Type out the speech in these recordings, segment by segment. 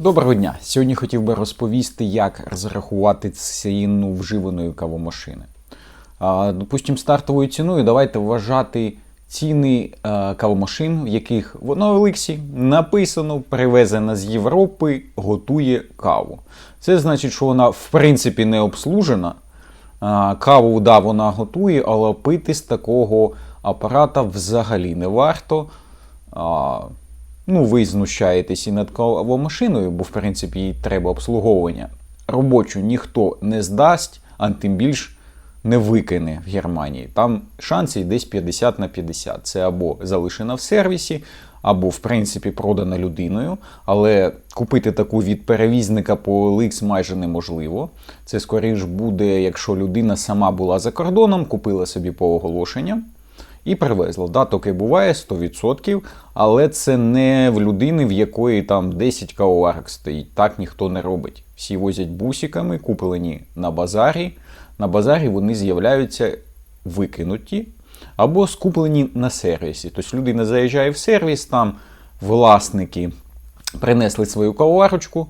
Доброго дня! Сьогодні хотів би розповісти, як розрахувати ціну вживаної кавомашини. А, Допустим, стартовою ціною давайте вважати ціни е, кавомашин, в яких в Олексі написано привезена з Європи, готує каву. Це значить, що вона в принципі не обслужена. Каву, да, вона готує, але пити з такого апарата взагалі не варто. Ну, ви знущаєтесь і над кавомашиною, бо в принципі їй треба обслуговування. Робочу ніхто не здасть, а тим більш не викине в Германії. Там шанси десь 50 на 50. Це або залишена в сервісі, або в принципі продана людиною. Але купити таку від перевізника по OLX майже неможливо. Це скоріш буде, якщо людина сама була за кордоном, купила собі по оголошенням. І привезла. Да, таке буває 100%, але це не в людини, в якої там 10 кавоварок стоїть. Так ніхто не робить. Всі возять бусиками, куплені на базарі. На базарі вони з'являються викинуті або скуплені на сервісі. Тобто людина заїжджає в сервіс, там власники принесли свою кавоварочку.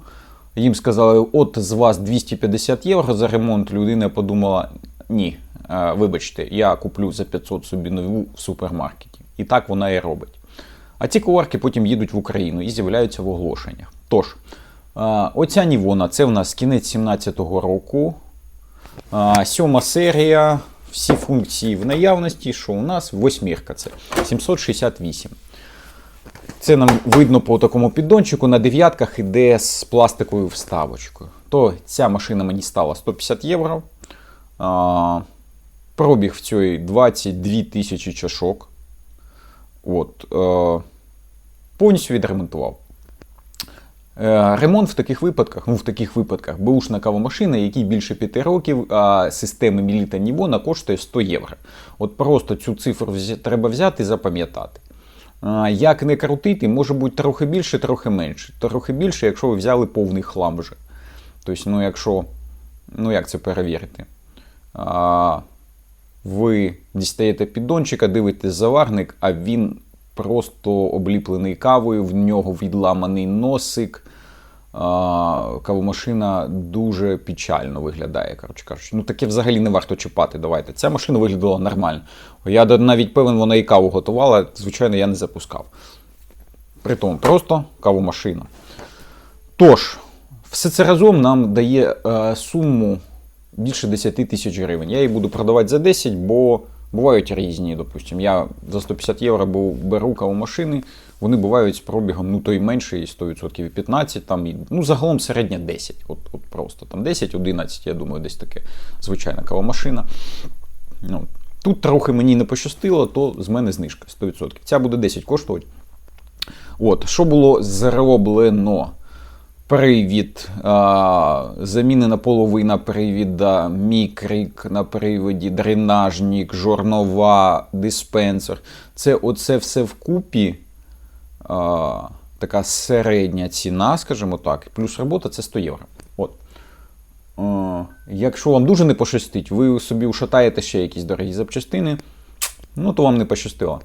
Їм сказали, от з вас 250 євро за ремонт. Людина подумала, ні, Е, вибачте, я куплю за 500 собі нову в супермаркеті. І так вона і робить. А ці коварки потім їдуть в Україну і з'являються в оголошеннях. Тож, е, оця Нівона це в нас кінець 17-го року. Е, сьома серія. Всі функції в наявності, що у нас восьмірка це 768. Це нам видно по такому піддончику. На дев'ятках іде з пластиковою вставочкою. То ця машина мені стала 150 євро. Пробіг в цій 22 тисячі чашок. От, е, Повністю відремонтував. Е, Ремонт в таких випадках, ну в таких випадках, бушна кавомашина, якій більше 5 років, а системи Міліта Нівона коштує 100 євро. От просто цю цифру треба взяти і запам'ятати. Як не крутити, може бути трохи більше, трохи менше. Трохи більше, якщо ви взяли повний хлам вже. Тобто, ну якщо, ну як це перевірити? Ви дістаєте піддончика, дивитесь заварник, а він просто обліплений кавою, в нього відламаний носик. Кавомашина дуже печально виглядає. коротше кажучи. Ну таке взагалі не варто чіпати. Давайте. Ця машина виглядала нормально. Я навіть певен, вона і каву готувала, звичайно, я не запускав. Притом, просто кавомашина. Тож, все це разом нам дає е, суму більше 10 тисяч гривень. Я її буду продавати за 10, бо бувають різні. Допустим, я за 150 євро беру кавомашини, вони бувають з пробігом ну, то й менше, і 100% і 15, там, ну загалом середня 10. От, от просто там 10-11, я думаю, десь таке звичайна кавомашина. Ну, Тут трохи мені не пощастило, то з мене знижка 100%. Ця буде 10 коштувати. От, Що було зроблено? Привід, замінена половина привіда, мікрик на приводі, дренажник, жорнова, диспенсер. Це оце все вкупі а, така середня ціна, скажімо так, плюс робота це 100 євро. От. А, якщо вам дуже не пощастить, ви собі ушатаєте ще якісь дорогі запчастини, ну то вам не пощастило.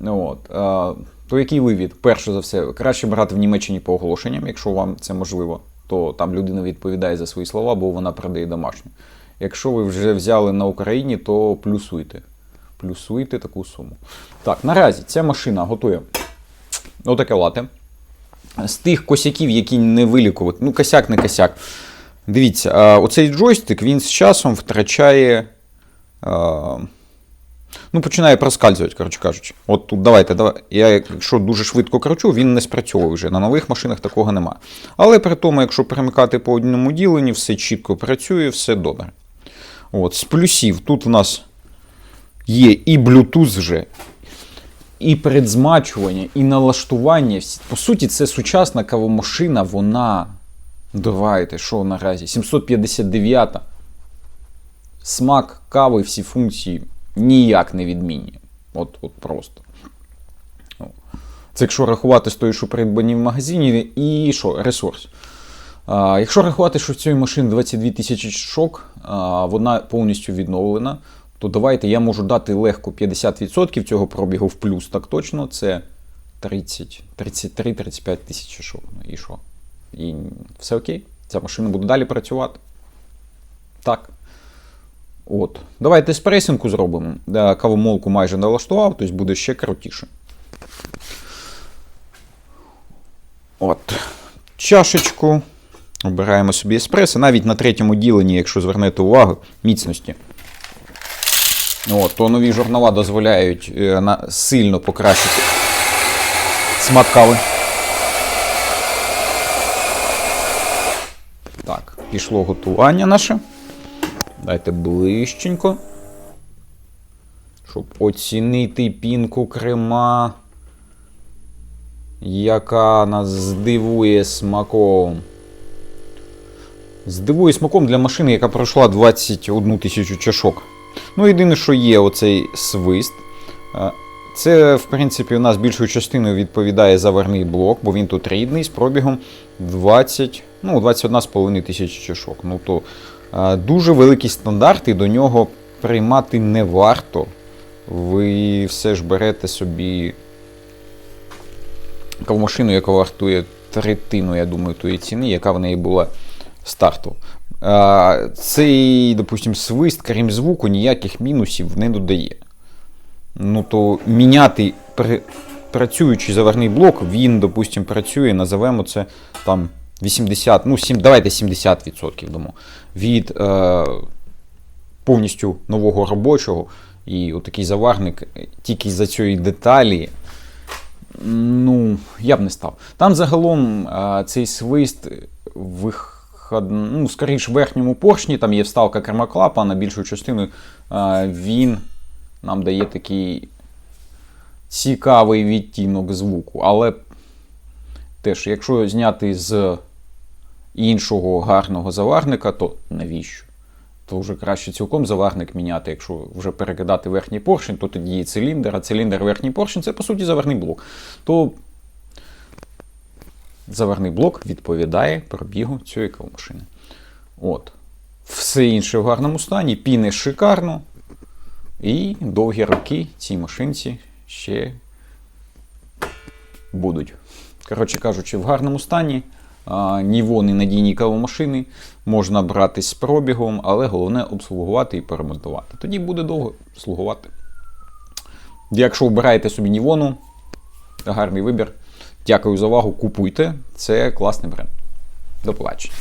От. А, то який вивід? Перше за все, краще брати в Німеччині по оголошенням, якщо вам це можливо, то там людина відповідає за свої слова, бо вона продає домашню. Якщо ви вже взяли на Україні, то плюсуйте. Плюсуйте таку суму. Так, наразі ця машина готує отаке лате. З тих косяків, які не вилікувати, ну, косяк не косяк. Дивіться, оцей джойстик він з часом втрачає. Ну, починає проскальзувати, коротше кажучи. От тут давайте, давай. Я, якщо дуже швидко кручу, він не спрацьовує вже. На нових машинах такого немає. Але при тому, якщо перемикати по одному діленні, все чітко працює, все добре. От, З плюсів тут в нас є і Bluetooth вже, і передзмачування, і налаштування. По суті, це сучасна кавомашина, вона. Давайте, що наразі? 759. Смак кави, всі функції ніяк не відмінні. От от просто. Це якщо рахувати з тою, що придбані в магазині, і що, ресурс. А, Якщо рахувати, що в цій машині 22 тисячі шок, вона повністю відновлена, то давайте я можу дати легко 50% цього пробігу в плюс, так точно, це 33-35 тисяч шок. Ну, і що? і все окей. Ця машина буде далі працювати. Так. От. Давайте еспресінку зробимо. Да, Кавомолку майже налаштував, тобто буде ще крутіше. От. Чашечку. Обираємо собі еспресо. Навіть на третьому діленні, якщо звернете увагу, міцності. От, то нові журнала дозволяють е, на, сильно покращити смак кави. Так, пішло готування наше. Дайте ближченько. Щоб оцінити пінку крема, яка нас здивує смаком. Здивує смаком для машини, яка пройшла 21 тисячу чашок. Ну, єдине, що є оцей свист. Е, Це, в принципі, у нас більшою частиною відповідає заварний блок, бо він тут рідний з пробігом 20, ну, 21,5 тисячі чашок. Ну, то дуже великий стандарт, і до нього приймати не варто. Ви все ж берете собі кавомашину, яка вартує третину, я думаю, тої ціни, яка в неї була старту. Цей, допустим, свист, крім звуку, ніяких мінусів не додає. Ну, то міняти працюючий заварний блок, він, допустим, працює, називаємо це там 80, ну, 7, давайте 70% дамо, від е, повністю нового робочого. І отакий заварник е, тільки за цієї деталі. Ну, я б не став. Там загалом а, цей свист виход, ну, скоріш в верхньому поршні, там є вставка кермоклапана, більшою частиною а, він нам дає такий цікавий відтінок звуку. Але теж, якщо зняти з іншого гарного заварника, то навіщо? То вже краще цілком заварник міняти. Якщо вже перекидати верхній поршень, то тоді є циліндр, а циліндр верхній поршень це по суті заварний блок. То заварний блок відповідає пробігу цієї кавомашини. От. Все інше в гарному стані, піни шикарно. І довгі роки цій машинці ще будуть. Коротше кажучи, в гарному стані. А, Нівони надійні кавомашини можна брати з пробігом, але головне обслугувати і перемонтувати. Тоді буде довго слугувати. Якщо обираєте собі Нівону, гарний вибір. Дякую за увагу. Купуйте. Це класний бренд. До побачення.